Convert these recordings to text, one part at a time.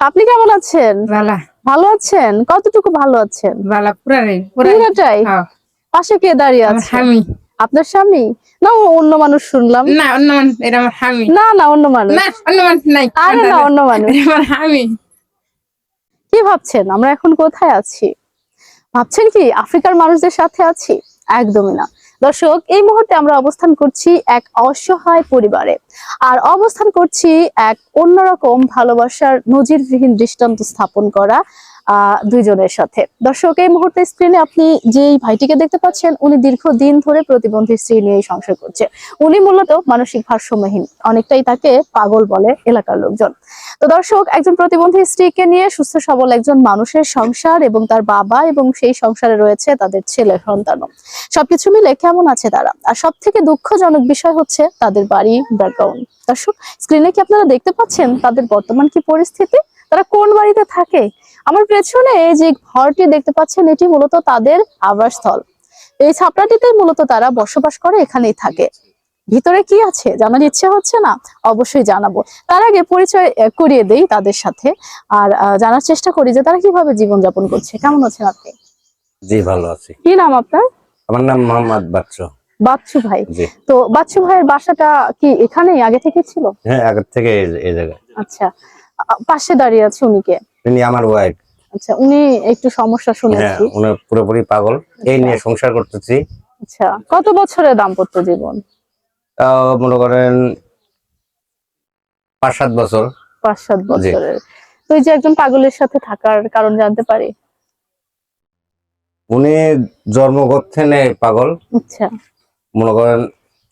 আপনি কেমন আছেন? ভালো। আছেন? কতটুকু ভালো আছেন? হ্যাঁ। পাশে কে দাঁড়িয়ে আছে? স্বামী। আপনার স্বামী? না অন্য মানুষ শুনলাম। না অন্য মানুষ এটা আমার স্বামী। না না অন্য মানুষ। না অন্য মানুষ নাই। আরে না অন্য মানুষ। আমার স্বামী। কি ভাবছেন? আমরা এখন কোথায় আছি? ভাবছেন কি আফ্রিকার মানুষদের সাথে আছি? একদমই না। দর্শক, এই মুহূর্তে আমরা অবস্থান করছি এক অসহায় পরিবারে। আর অবস্থান করছি এক অন্যরকম ভালোবাসার নজিরবিহীন দৃষ্টান্ত স্থাপন করা দুইজনের সাথে। দর্শক, এই মুহূর্তে স্ক্রিনে আপনি যে ভাইটিকে দেখতে পাচ্ছেন, উনি দীর্ঘদিন ধরে প্রতিবন্ধী স্ত্রী নিয়ে সংসার করছে। উনি মূলত মানসিক ভারসাম্যহীন, অনেকটাই তাকে পাগল বলে এলাকার লোকজন। তো দর্শক, একজন প্রতিবন্ধী স্ত্রীকে নিয়ে সুস্থ সবল একজন মানুষের সংসার এবং তার বাবা এবং সেই সংসারে রয়েছে তাদের ছেলে সন্তানও। সবকিছু মিলে কেমন আছে তারা? আর সব থেকে দুঃখজনক বিষয় হচ্ছে তাদের বাড়ি ব্যাকগ্রাউন্ড। দর্শক স্ক্রিনে কি আপনারা দেখতে পাচ্ছেন তাদের বর্তমান কি পরিস্থিতি? তারা কোন বাড়িতে থাকে? আমার পেছনে এই যে ঘরটি দেখতে পাচ্ছেন এটি মূলত তাদের আবাসস্থল। এই ছাপড়াটিতেই মূলত তারা বসবাস করে এখানেই থাকে। ভিতরে কি আছে? জানার ইচ্ছে হচ্ছে না? অবশ্যই জানাব। তার আগে পরিচয় করিয়ে দেই তাদের সাথে। আর জানার চেষ্টা করি যে তারা কীভাবে জীবনযাপন করছে। কেমন আছেন আপনি? জি ভালো আছি। কি নাম আপনার? আমার নাম মোহাম্মদ বাচ্চু। বাচ্চু ভাই। তো বাচ্চু ভাইয়ের বাসাটা কি এখানেই আগে থেকে ছিল? হ্যাঁ আগের থেকে এই- জায়গায়। আচ্ছা। পাশে দাঁড়িয়ে আছে উনিকে। তিনি আমার ওয়াইফ আচ্ছা উনি একটু সমস্যা হ্যাঁ শুনেছি। উনি পুরোপুরি পাগল। এই নিয়ে সংসার করতেছি। আচ্ছা কত বছরের দাম্পত্য জীবন? মনে করেন পাঁচ সাত বছর। পাঁচ সাত বছরের। তো এই যে একজন পাগলের সাথে থাকার কারণ জানতে পারি? উনি জন্মগত থেকে পাগল। আচ্ছা। মনে করেন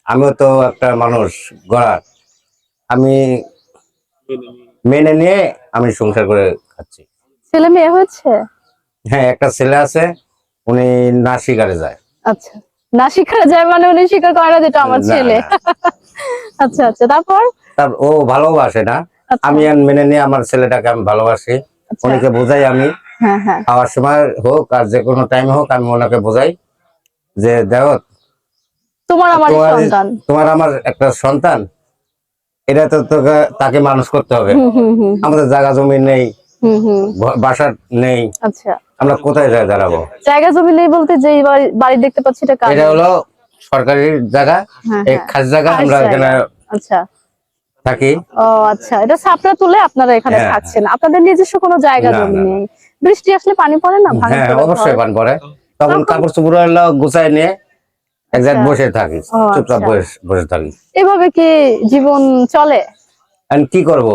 আমিও তো একটা মানুষ গড়ার আমি মেনে নিয়ে আমি সংসার করে খাচ্ছি। ছেলে মেয়ে হয়েছে? হ্যাঁ একটা ছেলে আছে উনি না শিকারে যায়। আচ্ছা। না স্বীকার যায় মানে উনি স্বীকার করে না যেটা আমার ছেলে। আচ্ছা আচ্ছা। তারপর? তার ও ভালোবাসে না। আচ্ছা, আমি আর মেনে নিয়ে আমার ছেলেটাকে আমি ভালোবাসি। আচ্ছা, উনিকে বোঝাই আমি। হ্যাঁ হ্যাঁ। খাওয়ার সময় হোক আর যে কোনো টাইম হোক আমি ওনাকে বোঝাই যে দেখো তোমার আমার সন্তান। তোমার আমার একটা সন্তান। এটা তো তোকে তাকে মানুষ করতে হবে। আমাদের জায়গা জমি নেই হুম হুম। বাসা নেই। আচ্ছা। আমরা কোথায় যাই দাঁড়াবো? জায়গা জমি নেই বলতে যে বাড়ি দেখতে পাচ্ছি এটা এটা হলো সরকারি জায়গা হ্যাঁ, হ্যাঁ। খাস জায়গা আমরা এখানে আচ্ছা। থাকি। ও আচ্ছা। এটা তুলে আপনারা এখানে হ্যাঁ, থাকছেন। আপনাদের নিজস্ব কোনো জায়গা জমি। নেই। বৃষ্টি আসলে পানি পড়ে না? হ্যাঁ অবশ্যই? পান পরে তখন কাপড় চুপড় হলো গুছাই নিয়ে এক জায়গায় আচ্ছা। বসে থাকি চুপচাপ আচ্ছা। বসে বসে থাকি। এভাবে কি জীবন চলে? কি করব?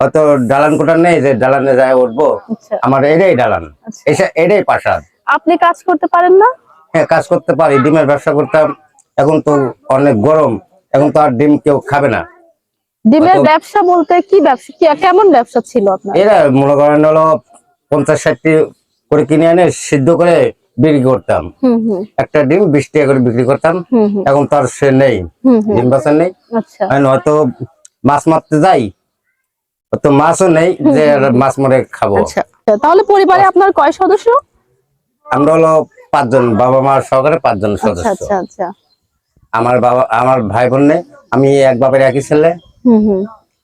হয়তো ডালান কোটার নেই যে ডালানে যায় উঠবো। আচ্ছা। আমার এটাই ডালান। এটাই প্রাসাদ। আপনি কাজ করতে পারেন না? হ্যাঁ কাজ করতে পারি ডিমের ব্যবসা করতাম। এখন তো অনেক গরম এখন তো আর ডিম কেউ খাবে না। ডিমের ব্যবসা বলতে কি ব্যবসা কি কেমন ব্যবসা ছিল আপনার? এরা মনে করেন হলো পঞ্চাশ ষাটটি করে কিনে এনে সিদ্ধ করে বিক্রি করতাম। একটা ডিম বিশ টাকা করে বিক্রি করতাম। এখন তো আর সে নেই। ডিম বাসা নেই। আচ্ছা। হয়তো মাছ মারতে যাই। তো মাছও নেই যে মাছ মারে খাব। আচ্ছা। তাহলে পরিবারে আপনার কয় সদস্য? আমরা হলো পাঁচজন বাবা মা সহকারে পাঁচজন আচ্ছা সদস্য। আচ্ছা আচ্ছা। আমার বাবা আমার ভাই বোন নেই। আমি এক বাপের একই ছেলে।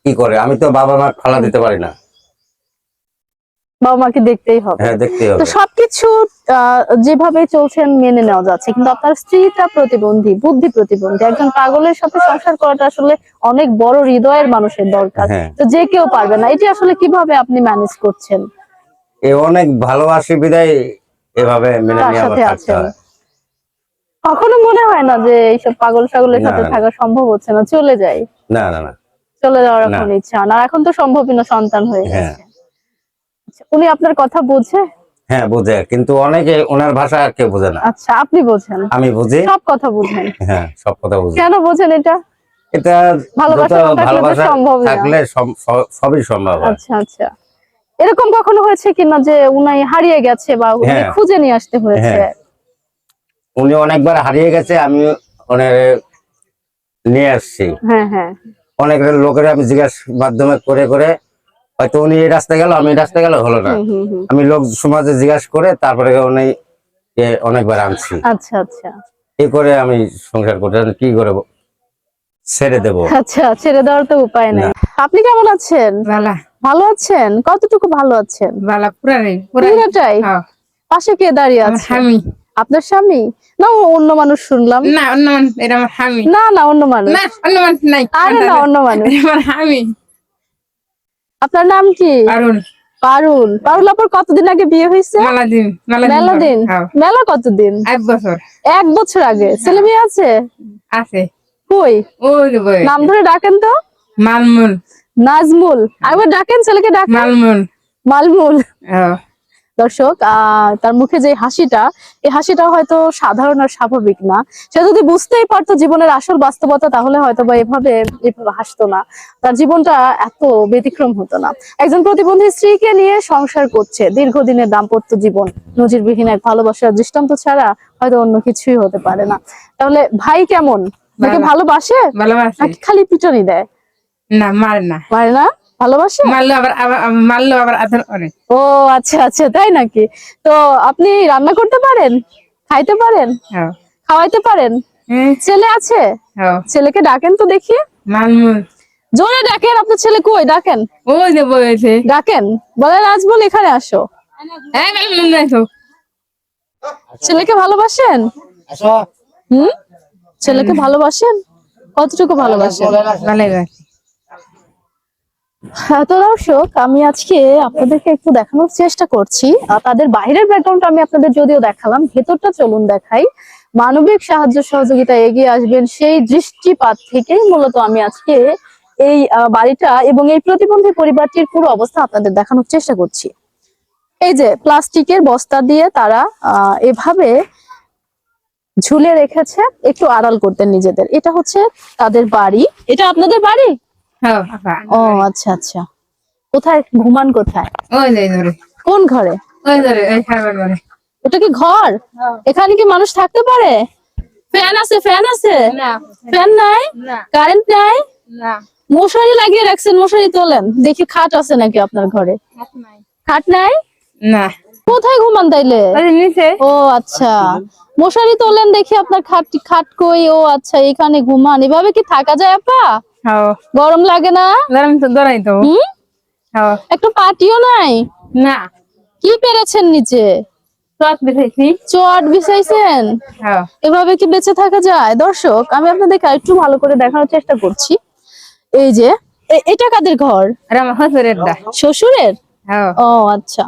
কি করে? আমি তো বাবা মা ফালা দিতে পারি না। বাবা মাকে দেখতেই হবে। হ্যাঁ তো সবকিছু আহ, যেভাবে চলছেন মেনে নেওয়া যাচ্ছে। কিন্তু আপনার স্ত্রীটা প্রতিবন্ধী বুদ্ধি প্রতিবন্ধী। একজন পাগলের সাথে সংসার করাটা আসলে অনেক বড় হৃদয়ের মানুষের দরকার। হ্যাঁ। তো যে কেউ পারবে না। এটি আসলে কীভাবে আপনি ম্যানেজ করছেন? এ অনেক ভালোবাসি বিদায় এভাবে মেনে আছেন। কখনো মনে হয় না যে এইসব পাগল ছাগলের না, সাথে থাকা সম্ভব হচ্ছে না চলে যাই। না না না। চলে যাওয়ার। এখন ইচ্ছা। না এখন তো সম্ভবই না সন্তান হয়ে হ্যাঁ। গেছে। উনি আপনার কথা বোঝে? হ্যাঁ বুঝে। কিন্তু অনেকে ওনার ভাষা আর কেউ বোঝে না। আচ্ছা আপনি বোঝেন। আমি বুঝি। সব কথা বুঝেন। হ্যাঁ সব কথা বুঝি। কেন বোঝেন এটা? এটা ভালোবাসা ভালোবাসা। থাকলে সব- সব- সবই সম্ভব আচ্ছা আচ্ছা। এরকম কখনো হয়েছে কিনা যে উনাই হারিয়ে গেছে বা উনি হ্যাঁ। খুঁজে নিয়ে আসতে হয়েছে? হ্যাঁ। উনি অনেকবার হারিয়ে গেছে আমি অনেক নিয়ে আসছি। হ্যাঁ হ্যাঁ। অনেক লোকের আমি জিজ্ঞাসা মাধ্যমে করে করে হয়তো উনি এই রাস্তায় গেল আমি এই রাস্তায় গেল হলো না। আমি লোক সমাজে জিজ্ঞাসা করে তারপরে উনি অনেকবার আনছি। আচ্ছা আচ্ছা। এই করে আমি সংসার করতে কি করে ছেড়ে দেব? আচ্ছা ছেড়ে দেওয়ার তো উপায় নেই। আপনি কেমন আছেন? বালা ভালো আছেন? কতটুকু ভালো আছেন? পুরোটাই হ্যাঁ। পাশে কে দাঁড়িয়ে আছে? স্বামী। আপনার স্বামী? না অন্য মানুষ শুনলাম। না অন্য মানুষ এটা আমার স্বামী। না না অন্য মানুষ। না অন্য মানুষ নাই। আরে না অন্য মানুষ। আমার স্বামী। আপনার নাম কি? পারুল। পারুল। পারুল আপনার কতদিন আগে বিয়ে হয়েছে? মেলা হ্যাঁ। মেলা কতদিন? এক বছর। এক বছর আগে। ছেলে মেয়ে আছে? আছে। কই? নাম ধরে ডাকেন তো। মালমুল। নাজমুল। আরেকবার ডাকেন ছেলেকে ডাকেন। মালমুল। মালমুল। হ্যাঁ। দর্শক তার মুখে যে হাসিটা এই হাসিটা হয়তো সাধারণ আর স্বাভাবিক না। সে যদি বুঝতেই পারতো জীবনের আসল বাস্তবতা তাহলে হয়তো বা এভাবে এভাবে হাসতো না। তার জীবনটা এত ব্যতিক্রম হতো না। একজন প্রতিবন্ধী স্ত্রীকে নিয়ে সংসার করছে। দীর্ঘদিনের দাম্পত্য জীবন নজিরবিহীন এক ভালোবাসার দৃষ্টান্ত ছাড়া হয়তো অন্য কিছুই হতে পারে না। তাহলে ভাই কেমন? তাকে ভালোবাসে? ভালোবাসে। খালি পিটনি দেয়? না মারে না। মারে না? ভালোবাসে? মারলো আবার মারলো আবার আদর করে। ও আচ্ছা আচ্ছা তাই নাকি? তো আপনি রান্না করতে পারেন? খাইতে পারেন? হ্যাঁ। খাওয়াইতে পারেন? হ্যাঁ। ছেলে আছে? হ্যাঁ। ছেলেকে ডাকেন তো দেখি। জোরে ডাকেন আপনার ছেলে কই? ডাকেন। ওই যে বইছে ডাকেন। বলেন আজ বল এখানে আসো। হ্যাঁ ছেলেকে ভালোবাসেন? হুম? ছেলেকে ভালোবাসেন? কতটুকু ভালোবাসেন? ভালো লাগে হ্যাঁ, তো দর্শক, আমি আজকে আপনাদেরকে একটু দেখানোর চেষ্টা করছি। তাদের বাইরের ব্যাকগ্রাউন্ড আমি আপনাদের যদিও দেখালাম, ভেতরটা চলুন দেখাই। মানবিক সাহায্য সহযোগিতা এগিয়ে আসবেন সেই দৃষ্টিপাত থেকেই মূলত আমি আজকে এই বাড়িটা এবং এই প্রতিবন্ধী পরিবারটির পুরো অবস্থা আপনাদের দেখানোর চেষ্টা করছি। এই যে প্লাস্টিকের বস্তা দিয়ে তারা এভাবে ঝুলে রেখেছে, একটু আড়াল করতেন নিজেদের। এটা হচ্ছে তাদের বাড়ি। এটা আপনাদের বাড়ি? হ্যাঁ ও আচ্ছা আচ্ছা। কোথায়? ঘুমান কোথায়? ওই যে ধরে। কোন ঘরে? ওই ধরে ওই খাবার ধরে ওটা কি ঘর? এখানে কি মানুষ থাকতে পারে? ফ্যান আছে ফ্যান আছে? ফ্যান নাই? কারেন্ট নাই? মশারি লাগিয়ে রাখছেন মশারি তোলেন। দেখি খাট আছে নাকি আপনার ঘরে? খাট নাই। না। কোথায় ঘুমান তাইলে? ও আচ্ছা। মশারি তোলেন দেখি আপনার খাট খাট কই? ও আচ্ছা এখানে ঘুমান। এভাবে কি থাকা যায় আপা? গরম লাগে না? ধরাম তো ধরাই তো। একটু পাটিও নাই? না। কি পেরেছেন নিচে? চট বিছাইছেন? এভাবে কি বেঁচে থাকা যায়? দর্শক আমি একটু ভালো করে দেখানোর চেষ্টা করছি। এই যে এটা কাদের ঘর? শ্বশুরের ও আচ্ছা।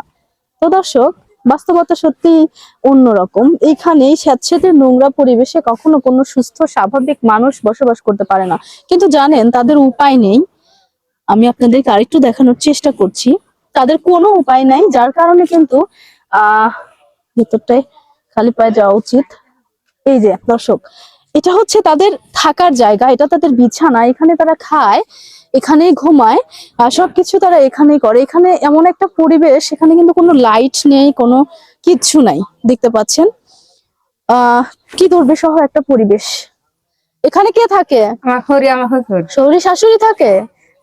তো দর্শক বাস্তবতা সত্যি অন্যরকম। এইখানে স্যাঁতস্যাঁতে নোংরা পরিবেশে কখনো কোনো সুস্থ, স্বাভাবিক মানুষ বসবাস করতে পারে না। কিন্তু জানেন, তাদের উপায় নেই। আমি আপনাদেরকে আরেকটু দেখানোর চেষ্টা করছি। তাদের কোনো উপায় নাই, যার কারণে কিন্তু, আহ, ভেতরটায় খালি পায়ে যাওয়া উচিত। এই যে, দর্শক এটা হচ্ছে তাদের থাকার জায়গা এটা তাদের বিছানা এখানে তারা খায় এখানেই ঘুমায় আর সবকিছু তারা এখানেই করে। এখানে এমন একটা পরিবেশ এখানে কিন্তু কোনো লাইট নেই কোনো কিচ্ছু নাই দেখতে পাচ্ছেন? আহ কি ধরবে সহ একটা পরিবেশ? এখানে কে থাকে? আমার হরি আমার হসুর শৌরি শাশুড়ি থাকে?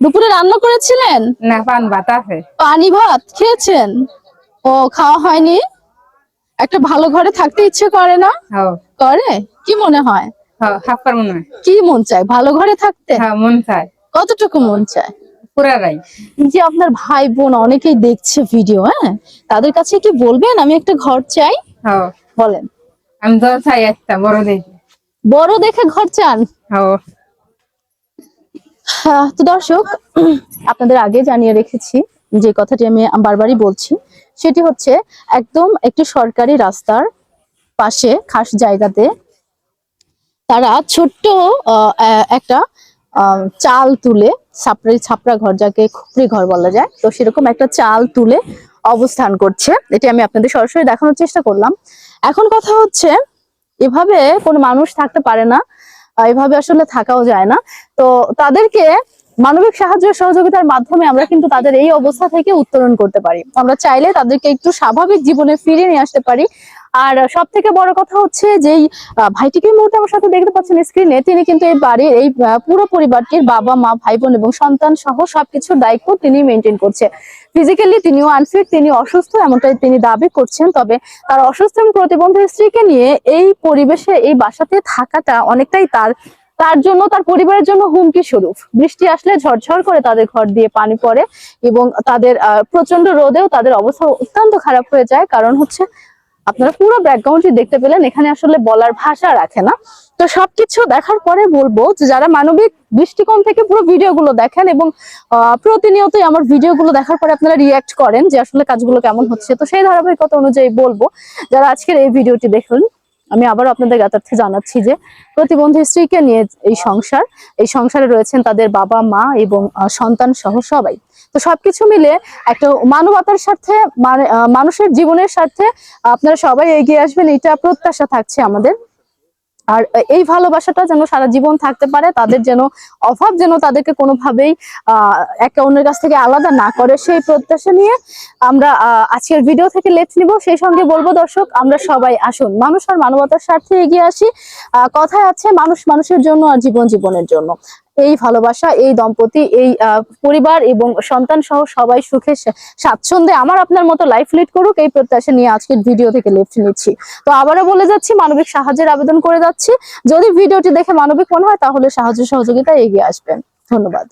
দুপুরে রান্না করেছিলেন? না পান ভাত আছে। পানি ভাত? খেয়েছেন? ও খাওয়া হয়নি? একটা ভালো ঘরে থাকতে ইচ্ছে করে না? করে? কি মনে হয়? হ্যাঁ মনে হয়। কি মন চায়? ভালো ঘরে থাকতে? হ্যাঁ মন চায়। কতটুকু মন চায়? পুরারাই যে আপনার ভাই বোন অনেকেই দেখছে ভিডিও হ্যাঁ? তাদের কাছে কি বলবেন? আমি একটা ঘর চাই। হ্যাঁ। বলেন। আমি তো চাই একটা বড় দেখি। বড় দেখে ঘর চান? হ্যাঁ। হ্যাঁ, তো দর্শক আপনাদের আগে জানিয়ে রেখেছি যে কথাটি আমি বারবারই বলছি। সেটি হচ্ছে একদম একটি সরকারি রাস্তার পাশে খাস জায়গাতে তারা ছোট্ট একটা চাল তুলে, ছাপড়ি, ছাপড়া ঘর যাকে খুপড়ি ঘর বলা যায়, তো সেরকম একটা চাল তুলে অবস্থান করছে। এটি আমি আপনাদের সরাসরি দেখানোর চেষ্টা করলাম। এখন কথা হচ্ছে, এভাবে কোনো মানুষ থাকতে পারে না এভাবে আসলে থাকাও যায় না। তো তাদেরকে মানবিক সাহায্য সহযোগিতার মাধ্যমে আমরা কিন্তু তাদের এই অবস্থা থেকে উত্তরণ করতে পারি। আমরা চাইলে তাদেরকে একটু স্বাভাবিক জীবনে ফিরিয়ে নিয়ে আসতে পারি। আর সব থেকে বড় কথা হচ্ছে যেই ভাইটিকে মুহূর্তে আমার সাথে দেখতে পাচ্ছেন স্ক্রিনে তিনি কিন্তু এই বাড়ির এই পুরো পরিবারটির বাবা, মা ভাই বোন এবং সন্তান সহ সবকিছুর দায়িত্ব তিনি মেনটেন করছে। ফিজিক্যালি তিনিও আনফিট তিনি অসুস্থ, এমনটাই তিনি দাবি করছেন। তবে তার অসুস্থ এবং প্রতিবন্ধী স্ত্রীকে নিয়ে এই পরিবেশে, এই বাসাতে থাকাটা অনেকটাই তার তার জন্য, তার পরিবারের জন্য হুমকি স্বরূপ। বৃষ্টি আসলে ঝরঝর করে তাদের ঘর দিয়ে পানি পড়ে এবং তাদের প্রচণ্ড রোদেও তাদের অবস্থা অত্যন্ত খারাপ হয়ে যায়। কারণ হচ্ছে আপনারা পুরো ব্যাকগ্রাউন্ডটি দেখতে পেলেন, এখানে আসলে বলার ভাষা রাখে না। তো সবকিছু দেখার পরে বলব যে যারা মানবিক দৃষ্টিকোণ থেকে পুরো ভিডিওগুলো দেখেন এবং প্রতিনিয়তই আমার ভিডিওগুলো দেখার পরে আপনারা রিয়াক্ট করেন যে আসলে কাজগুলো কেমন হচ্ছে। তো সেই ধারাবাহিকতা অনুযায়ী বলব, যারা আজকের এই ভিডিওটি দেখলেন আমি আবার আপনাদের জ্ঞাতার্থে জানাচ্ছি যে প্রতিবন্ধী স্ত্রীকে নিয়ে এই সংসার এই সংসারে রয়েছেন তাদের বাবা মা এবং সন্তান সহ সবাই। তো সবকিছু মিলে একটা মানবতার সাথে মানে, মানুষের জীবনের সাথে আপনারা সবাই এগিয়ে আসবেন এটা প্রত্যাশা থাকছে আমাদের। আর এই ভালোবাসাটা যেন সারা জীবন থাকতে পারে, তাদের যেন অভাব যেন তাদেরকে কোনোভাবেই একে অন্যের কাছ থেকে আলাদা না করে, সেই প্রত্যাশা নিয়ে আমরা আজকের ভিডিও থেকে লেফট নিব। সেই সঙ্গে বলব দর্শক, আমরা সবাই আসুন। মানুষ আর মানবতার স্বার্থে এগিয়ে আসি। কথায় আছে, মানুষ মানুষের জন্য আর জীবন জীবনের জন্য। এই ভালোবাসা, এই দম্পতি, এই পরিবার এবং সন্তান সহ সবাই সুখে স্বাচ্ছন্দ্যে আমার আপনার মতো লাইফ লিড করুক এই প্রত্যাশা নিয়ে আজকের ভিডিও থেকে লিফট নিচ্ছি। তো আবারও বলে যাচ্ছি, মানবিক সাহায্যের আবেদন করে যাচ্ছি। যদি ভিডিওটি দেখে মানবিক মনে হয়, তাহলে সাহায্য সহযোগিতা এগিয়ে আসবেন। ধন্যবাদ।